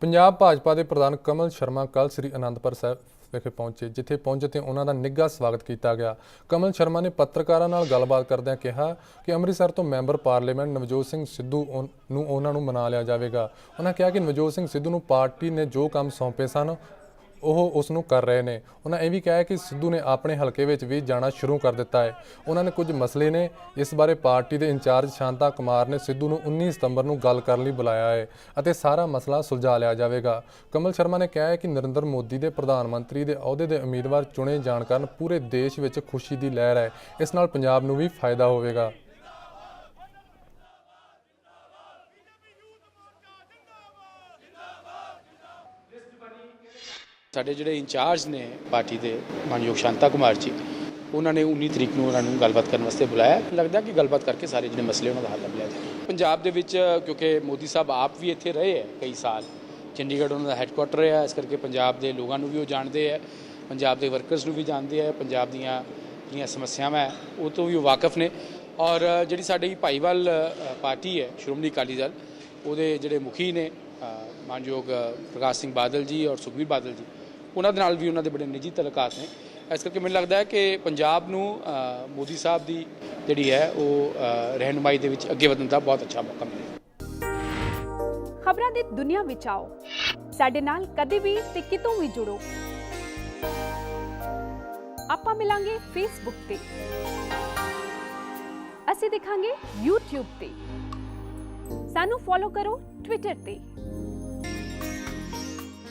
ਪੰਜਾਬ ਭਾਜਪਾ ਦੇ ਪ੍ਰਧਾਨ ਕਮਲ ਸ਼ਰਮਾ ਕੱਲ ਸ੍ਰੀ ਅਨੰਦਪੁਰ ਸਾਹਿਬ ਵਿਖੇ ਪਹੁੰਚੇ, ਜਿੱਥੇ ਪਹੁੰਚੇ ਤੇ ਉਹਨਾਂ ਦਾ ਨਿੱਘਾ ਸਵਾਗਤ ਕੀਤਾ ਗਿਆ। ਕਮਲ ਸ਼ਰਮਾ ਨੇ ਪੱਤਰਕਾਰਾਂ ਨਾਲ ਗੱਲਬਾਤ ਕਰਦਿਆਂ ਕਿਹਾ ਕਿ ਅੰਮ੍ਰਿਤਸਰ ਤੋਂ ਮੈਂਬਰ ਪਾਰਲੀਮੈਂਟ ਨਵਜੋਤ ਸਿੰਘ ਸਿੱਧੂ ਉਨ- ਨੂੰ ਉਹਨਾਂ ਨੂੰ ਮਨਾ ਲਿਆ ਜਾਵੇਗਾ। ਉਹਨਾਂ ਕਿਹਾ ਕਿ ਨਵਜੋਤ ਸਿੰਘ ਸਿੱਧੂ ਨੂੰ ਪਾਰਟੀ ਨੇ ਜੋ ਕੰਮ ਸੌਂਪੇ ਸਨ ਉਹ ਉਸ ਨੂੰ ਕਰ ਰਹੇ ਨੇ। ਉਹਨਾਂ ਇਹ ਵੀ ਕਿਹਾ ਕਿ ਸਿੱਧੂ ਨੇ ਆਪਣੇ ਹਲਕੇ ਵਿੱਚ ਵੀ ਜਾਣਾ ਸ਼ੁਰੂ ਕਰ ਦਿੱਤਾ ਹੈ। ਉਹਨਾਂ ਨੇ ਕੁਝ ਮਸਲੇ ਨੇ। ਇਸ ਬਾਰੇ ਪਾਰਟੀ ਦੇ ਇੰਚਾਰਜ ਸ਼ਾਂਤਾ ਕੁਮਾਰ ਨੇ ਸਿੱਧੂ ਨੂੰ 19 ਸਤੰਬਰ ਨੂੰ ਗੱਲ ਕਰਨ ਲਈ ਬੁਲਾਇਆ ਹੈ ਅਤੇ ਸਾਰਾ ਮਸਲਾ ਸੁਲਝਾ ਲਿਆ ਜਾਵੇਗਾ। ਕਮਲ ਸ਼ਰਮਾ ਨੇ ਕਿਹਾ ਹੈ ਕਿ ਨਰਿੰਦਰ ਮੋਦੀ ਦੇ ਪ੍ਰਧਾਨ ਮੰਤਰੀ ਦੇ ਅਹੁਦੇ ਦੇ ਉਮੀਦਵਾਰ ਚੁਣੇ ਜਾਣ ਕਾਰਨ ਪੂਰੇ ਦੇਸ਼ ਵਿੱਚ ਖੁਸ਼ੀ ਦੀ ਲਹਿਰ ਹੈ। ਇਸ ਨਾਲ ਪੰਜਾਬ ਨੂੰ ਵੀ ਫਾਇਦਾ ਹੋਵੇਗਾ। ਸਾਡੇ ਜਿਹੜੇ ਇੰਚਾਰਜ ਨੇ ਪਾਰਟੀ ਦੇ ਮਾਨਯੋਗ ਸ਼ਾਂਤਾ ਕੁਮਾਰ ਜੀ, ਉਹਨਾਂ ਨੇ 19 ਤਰੀਕ ਨੂੰ ਉਹਨਾਂ ਨੂੰ ਗੱਲਬਾਤ ਕਰਨ ਵਾਸਤੇ ਬੁਲਾਇਆ। ਲੱਗਦਾ ਕਿ ਗੱਲਬਾਤ ਕਰਕੇ ਸਾਰੇ ਜਿਹੜੇ ਮਸਲੇ ਉਹਨਾਂ ਦਾ ਹੱਲ ਲੱਭ ਲਿਆ ਜਾਏ ਪੰਜਾਬ ਦੇ ਵਿੱਚ, ਕਿਉਂਕਿ ਮੋਦੀ ਸਾਹਿਬ ਆਪ ਵੀ ਇੱਥੇ ਰਹੇ ਹੈ ਕਈ ਸਾਲ, ਚੰਡੀਗੜ੍ਹ ਉਹਨਾਂ ਦਾ ਹੈੱਡਕੁਆਟਰ ਹੈ ਇਸ ਕਰਕੇ ਪੰਜਾਬ ਦੇ ਲੋਕਾਂ ਨੂੰ ਵੀ ਉਹ ਜਾਣਦੇ ਹੈ, ਪੰਜਾਬ ਦੇ ਵਰਕਰਸ ਨੂੰ ਵੀ ਜਾਣਦੇ ਹੈ, ਪੰਜਾਬ ਦੀਆਂ ਜਿਹੜੀਆਂ ਸਮੱਸਿਆਵਾਂ ਹੈ, ਉਹ ਤੋਂ ਵੀ ਉਹ ਵਾਕਿਫ ਨੇ। ਔਰ ਜਿਹੜੀ ਸਾਡੀ ਭਾਈਵਾਲ ਪਾਰਟੀ ਹੈ, ਸ਼੍ਰੋਮਣੀ ਅਕਾਲੀ ਦਲ, ਉਹਦੇ ਜਿਹੜੇ ਮੁਖੀ ਨੇ ਮਾਨਯੋਗ ਪ੍ਰਕਾਸ਼ ਸਿੰਘ ਬਾਦਲ ਜੀ ਔਰ ਸੁਖਬੀਰ ਬਾਦਲ ਜੀ ਉਹਨਾਂ ਦੇ ਨਾਲ ਵੀ ਉਹਨਾਂ ਦੇ ਬੜੇ ਨਿੱਜੀ ਤਲਕਾਤ ਨੇ। ਇਸ ਕਰਕੇ ਮੈਨੂੰ ਲੱਗਦਾ ਹੈ ਕਿ ਪੰਜਾਬ ਨੂੰ ਮੋਦੀ ਸਾਹਿਬ ਦੀ ਜਿਹੜੀ ਹੈ ਉਹ ਅ, ਦੇ ਵਿੱਚ ਅੱਗੇ ਵਧਣ ਦਾ ਬਹੁਤ ਅੱਛਾ ਮੌਕਾ ਮਿਲੇਗਾ ਖਬਰਾਂ ਦੀ ਦੁਨੀਆ ਵਿੱਚ ਆਓ। ਸਾਡੇ ਨਾਲ ਕਦੇ ਵੀ ਤੇ ਕਿਤੋਂ ਵੀ ਜੁੜੋ। ਆਪਾਂ ਮਿਲਾਂਗੇ ਫੇਸਬੁੱਕ ਤੇ। ਅਸੀਂ ਦਿਖਾਂਗੇ YouTube ਤੇ। ਸਾਨੂੰ ਫੋਲੋ ਕਰੋ Twitter ਤੇ।